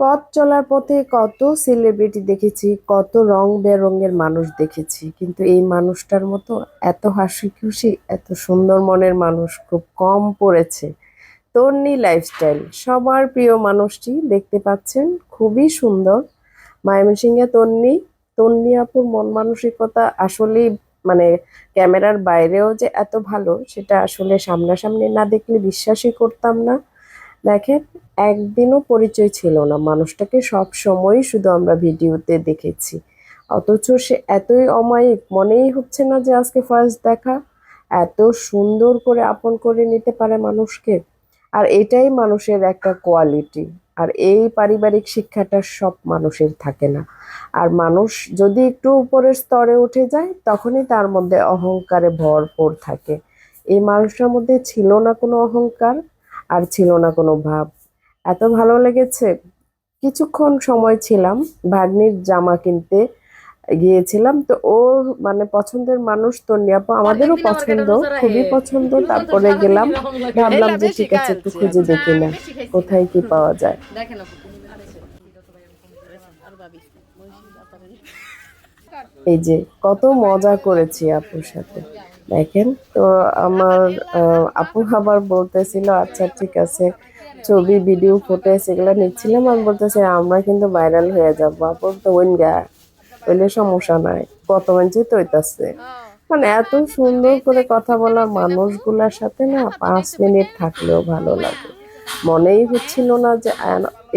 পথ চলার পথে কত সেলিব্রিটি দেখেছি, কত রং বেরঙের মানুষ দেখেছি। কিন্তু এই মানুষটার মতো এত হাসি খুশি, এত সুন্দর মনের মানুষ খুব কম পড়েছে। তন্নি লাইফস্টাইল সবার প্রিয় মানুষটি দেখতে পাচ্ছেন, খুবই সুন্দর। ময়মনসিংহে তন্নি তন্নি আপুর মন মানসিকতা আসলেই মানে ক্যামেরার বাইরেও যে এত ভালো, সেটা আসলে সামনাসামনি না দেখলে বিশ্বাসই করতাম না। দেখেন, একদিনও পরিচয় ছিল না। মানুষটাকে সব সময় শুধু আমরা ভিডিওতে দেখেছি। অথচ সে এতই অমায়িক, মনেই হচ্ছে না যে আজকে ফার্স্ট দেখা। এত সুন্দর করে আপন করে নিতে পারে মানুষকে। আর এটাই মানুষের একটা কোয়ালিটি আর এই পারিবারিক শিক্ষাটা সব মানুষের থাকে না। আর মানুষ যদি একটু উপরের স্তরে উঠে যায়, তখনই তার মধ্যে অহংকারে ভরপুর থাকে। এই মানুষটার মধ্যে ছিল না কোনো অহংকার। আর ছিল না কোনো ভাব। এত ভালো লেগেছে। কিছুক্ষণ সময় ছিলাম ভাগ্নির জামা কিনতে গিয়েছিলাম। তো ওর মানে পছন্দের মানুষ তন্নিয়াপা আমাদেরও পছন্দ খুবই পছন্দ। তারপরে গেলাম ভাবলাম যে ঠিক আছে একটু খুঁজে দেখি না কোথায় কি পাওয়া যায়। এই যে কত মজা করেছি আপুর সাথে। দেখেন, তো আমার আপু আবার বলতেছিল আচ্ছা ঠিক আছে, ছবি ভিডিও ফুটেজ এগুলো নিচ্ছিলাম। আর বলতেছে, আমরা কিন্তু ভাইরাল হয়ে যাব। আপু তো ওইন গা হইলে সমস্যা নাই কত মানুষই তো হইতাছে। মানে এত সুন্দর করে কথা বলা মানুষগুলার সাথে না পাঁচ মিনিট থাকলেও ভালো লাগে। মনেই হচ্ছিল না যে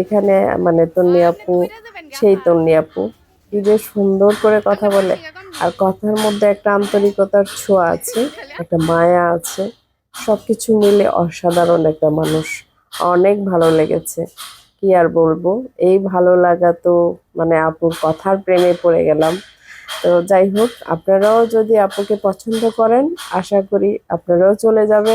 এখানে মানে তন্নি আপু, সেই তন্নি আপু, কি যে সুন্দর করে কথা বলে। আর কথার মধ্যে একটা আন্তরিকতার ছোঁয়া আছে, একটা মায়া আছে। সবকিছু মিলে অসাধারণ একটা মানুষ। অনেক ভালো লেগেছে। কি আর বলব? এই ভালো লাগা তো মানে আপুর কথার প্রেমে পড়ে গেলাম। তো যাই হোক, আপনারাও যদি আপুকে পছন্দ করেন, আশা করি আপনারাও চলে যাবেন।